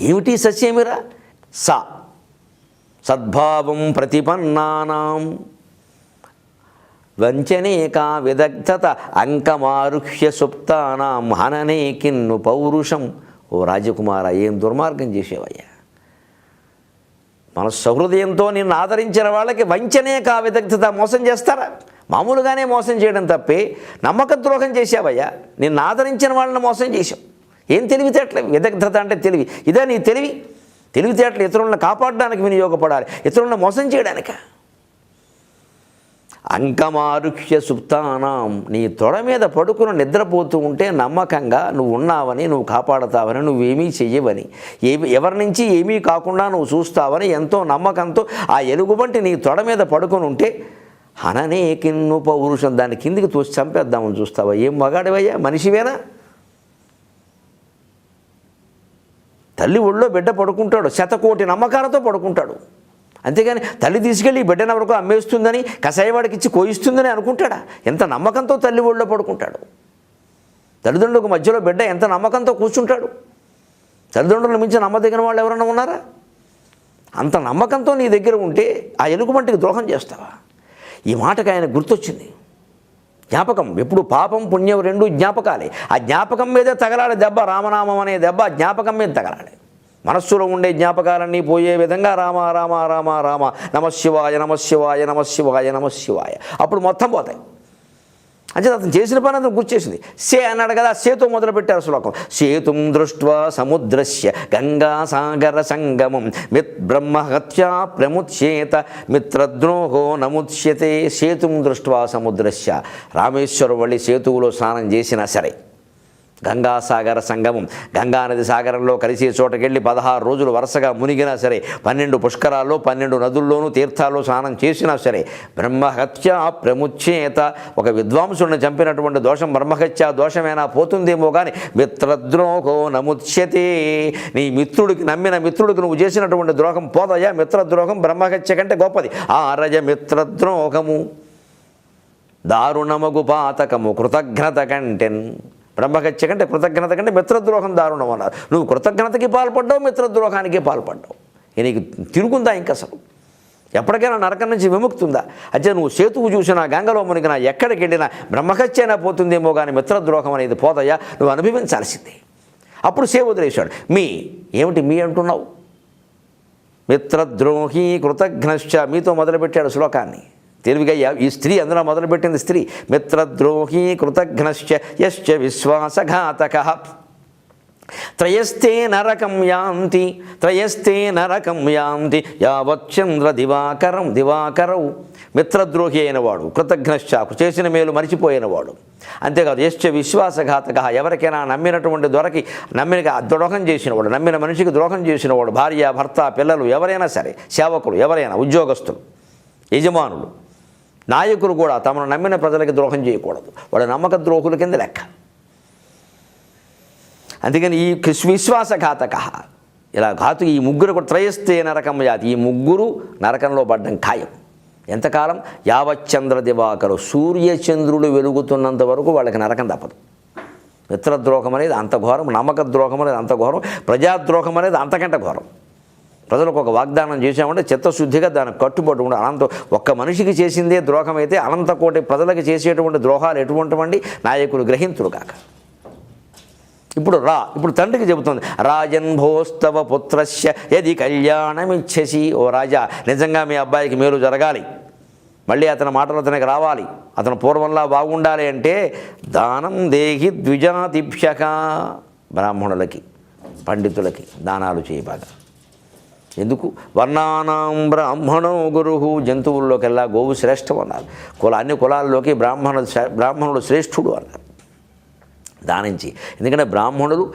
ఏమిటి సస్యమిరా స. సద్భావం ప్రతిపన్నానాం. వంచనేకా విదగ్ధత అంకమారుహ్య సుప్తానాం. హననే కిన్ను పౌరుషం. ఓ రాజకుమార ఏం దుర్మార్గం చేసేవయ్యా? మన సహృదయంతో నిన్ను ఆదరించిన వాళ్ళకి వంచనే కా విదగ్ధత మోసం చేస్తారా? మామూలుగానే మోసం చేయడం తప్పే. నమ్మక ద్రోహం చేసావయ్యా. నిన్ను ఆదరించిన వాళ్ళని మోసం చేశావు. ఏం తెలివితేటలు విదగ్ధత అంటే తెలివి. ఇదే నీ తెలివి. తెలివితేటలు ఇతరులను కాపాడడానికి వినియోగపడాలి. ఇతరులను మోసం చేయడానిక? అంకమారుక్ష్య సుప్తానాం. నీ తొడ మీద పడుకుని నిద్రపోతూ ఉంటే నమ్మకంగా నువ్వు ఉన్నావని నువ్వు కాపాడతావని నువ్వేమీ చెయ్యవని ఏమి ఎవరి నుంచి ఏమీ కాకుండా నువ్వు చూస్తావని ఎంతో నమ్మకంతో ఆ ఎలుగుబంటి నీ తొడ మీద పడుకొని ఉంటే హననే కిన్ను పౌరుషం. దాని కిందికి తోసి చంపేద్దామని చూస్తావా? ఏం మగాడివయ్యా? మనిషివేనా? తల్లి ఒళ్ళో బిడ్డ పడుకుంటాడు శతకోటి నమ్మకాలతో పడుకుంటాడు. అంతేగాని తల్లి తీసుకెళ్ళి ఈ బిడ్డను ఎవరికో అమ్మేస్తుందని కషాయవాడికి ఇచ్చి కోయిస్తుందని అనుకుంటాడా? ఎంత నమ్మకంతో తల్లి ఒళ్ళో పడుకుంటాడు? తల్లిదండ్రులకు మధ్యలో బిడ్డ ఎంత నమ్మకంతో కూర్చుంటాడు? తల్లిదండ్రులను మించి నమ్మదగిన వాళ్ళు ఎవరైనా ఉన్నారా? అంత నమ్మకంతో నీ దగ్గర ఉంటే ఆ ఎలుగుబంటికి ద్రోహం చేస్తావా? ఈ మాటకు ఆయన గుర్తొచ్చింది. జ్ఞాపకం. ఎప్పుడు పాపం పుణ్యం రెండు జ్ఞాపకాలే. ఆ జ్ఞాపకం మీదే తగలాలి దెబ్బ. రామనామం అనే దెబ్బ జ్ఞాపకం మీద తగలాలి. మనస్సులో ఉండే జ్ఞాపకాలన్నీ పోయే విధంగా రామ రామ రామ రామ. నమశివాయ నమశివాయ నమశివాయ నమశివాయ. అప్పుడు మొత్తం పోతాయి. అంటే అతను చేసిన పని అతను గుర్చేసింది సే అన్నాడు కదా సేతు మొదలుపెట్టారు శ్లోకం సేతుం దృష్ట్వా సముద్రస్య గంగా సాగర సంగమం. మిత్ బ్రహ్మహత్యా ప్రముచ్యేత మిత్రద్రోహో నముచ్యతే సేతుం దృష్ట్వా సముద్రస్య. రామేశ్వరం సేతువులో స్నానం చేసినా సరే. గంగాసాగర సంగమం. గంగానది సాగరంలో కలిసే చోటకెళ్ళి పదహారు రోజులు వరుసగా మునిగినా సరే పన్నెండు పుష్కరాల్లో పన్నెండు నదుల్లోనూ తీర్థాల్లో స్నానం చేసినా సరే బ్రహ్మహత్య ప్రముచ్యేత ఒక విద్వాంసుడిని చంపినటువంటి దోషం బ్రహ్మహత్య దోషమైనా పోతుందేమో కానీ మిత్రద్రోహో నముచ్యతే. నీ మిత్రుడికి నమ్మిన మిత్రుడికి నువ్వు చేసినటువంటి ద్రోహం పోదయా మిత్రద్రోహం బ్రహ్మహత్య కంటే గొప్పది. ఆ రజ మిత్రద్రోహము. దారుణమగు పాతకము కృతజ్ఞత కంటెన్. బ్రహ్మహత్య కంటే కృతజ్ఞత కంటే మిత్రద్రోహం దారుణం అన్నారు. నువ్వు కృతజ్ఞతకి పాల్పడ్డావు మిత్రద్రోహానికి పాల్పడ్డావు. నీకు తిరుగుందా ఇంక అసలు? ఎప్పటికైనా నరకం నుంచి విముక్తుందా? అయితే నువ్వు సేతువు చూసినా గంగలో మునిగినా ఎక్కడికి వెళ్ళినా బ్రహ్మహత్యైనా పోతుందేమో కానీ మిత్రద్రోహం అనేది పోతాయా నువ్వు అనుభవించాల్సిందే. అప్పుడు సేవ వదిలేశాడు. మీ ఏమిటి మీ అంటున్నావు? మిత్రద్రోహి కృతజ్ఞశ్చ మీతో మొదలుపెట్టాడు శ్లోకాన్ని. తెలివిగా ఈ స్త్రీ అందులో మొదలుపెట్టింది స్త్రీ. మిత్రద్రోహి కృతఘ్నశ్చ యశ్చ విశ్వాసఘాతక. త్రయస్తే నరకం యాంతి త్రయస్తే నరకం యాంతి యావచ్చంద్ర దివాకరం దివాకరవు మిత్రద్రోహి అయినవాడు కృతఘ్నశ్చాకు చేసిన మేలు మరిచిపోయినవాడు. అంతేకాదు యశ్చ విశ్వాసఘాతక. ఎవరికైనా నమ్మినటువంటి దొరకి నమ్మిన ద్రోహం చేసినవాడు నమ్మిన మనిషికి ద్రోహం చేసినవాడు భార్య భర్త పిల్లలు ఎవరైనా సరే సేవకులు ఎవరైనా ఉద్యోగస్తులు యజమానులు నాయకులు కూడా తమను నమ్మిన ప్రజలకి ద్రోహం చేయకూడదు. వాళ్ళ నమ్మక ద్రోహుల కింద లెక్క. అందుకని ఈ విశ్వాసఘాతక ఇలా ఘాతు ఈ ముగ్గురు కూడా త్రయస్తే నరకం జాతి. ఈ ముగ్గురు నరకంలో పడ్డం ఖాయం. ఎంతకాలం? యావచ్చంద్ర దివాకరు సూర్యచంద్రుడు వెలుగుతున్నంత వరకు వాళ్ళకి నరకం తప్పదు. మిత్రద్రోహం అనేది అంత ఘోరం నమ్మక ద్రోహం అనేది అంత ఘోరం ప్రజాద్రోహం అనేది అంతకంటే ఘోరం. ప్రజలకు ఒక వాగ్దానం చేశామంటే చిత్తశుద్ధిగా దానికి కట్టుబడి ఉండే. అనంత ఒక్క మనిషికి చేసిందే ద్రోహం అయితే ప్రజలకు చేసేటువంటి ద్రోహాలు ఎటువంటివండి? నాయకులు గ్రహింతుడు కాక ఇప్పుడు రా ఇప్పుడు తండ్రికి చెబుతుంది రాజన్ భోస్తవ పుత్రస్య యది కళ్యాణమిచ్చసి. ఓ రాజా నిజంగా మీ అబ్బాయికి మేలు జరగాలి. మళ్ళీ అతని మాటలు అతనికి రావాలి. అతను పూర్వంలా బాగుండాలి అంటే దానం దేహి ద్విజాతిభ్యక బ్రాహ్మణులకి పండితులకి దానాలు చేయబాగా ఎందుకు? వర్ణానాం బ్రాహ్మణో గురు. జంతువుల్లోకెల్లా గోవు శ్రేష్టం అన్నారు. కుల అన్ని కులాల్లోకి బ్రాహ్మణ బ్రాహ్మణుడు శ్రేష్ఠుడు అన్నారు. దానించి. ఎందుకంటే బ్రాహ్మణులు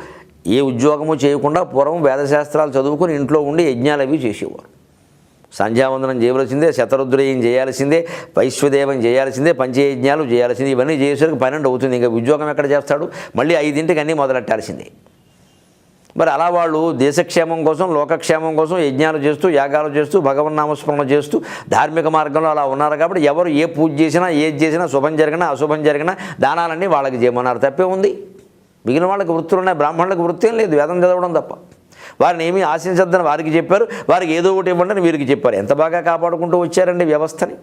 ఏ ఉద్యోగము చేయకుండా పూర్వం వేదశాస్త్రాలు చదువుకుని ఇంట్లో ఉండి యజ్ఞాలు అవి చేసేవారు. సంధ్యావందనం చేయవలసిందే శతరుద్రయం చేయాల్సిందే వైశ్వదేవం చేయాల్సిందే పంచయజ్ఞాలు చేయాల్సిందే ఇవన్నీ చేసేసరికి పన్నెండు అవుతుంది. ఇంకా ఉద్యోగం ఎక్కడ చేస్తాడు? మళ్ళీ ఐదింటికి అన్నీ మొదలెట్టాల్సిందే. మరి అలా వాళ్ళు దేశక్షేమం కోసం లోకక్షేమం కోసం యజ్ఞాలు చేస్తూ యాగాలు చేస్తూ భగవన్నామస్మరణ చేస్తూ ధార్మిక మార్గంలో అలా ఉన్నారు కాబట్టి ఎవరు ఏ పూజ చేసినా ఏది చేసినా శుభం జరిగినా అశుభం జరిగినా దానాలన్నీ వాళ్ళకి చేయమన్నారు. తప్పే ఉంది. మిగిలిన వాళ్ళకి వృత్తులు ఉన్నాయి. బ్రాహ్మణులకు వృత్తి ఏం లేదు. వేదం చదవడం తప్ప. వారిని ఏమీ ఆశించద్దని వారికి చెప్పారు. వారికి ఏదో ఒకటి ఇవ్వండి అని వీరికి చెప్పారు. ఎంత బాగా కాపాడుకుంటూ వచ్చారండి వ్యవస్థని?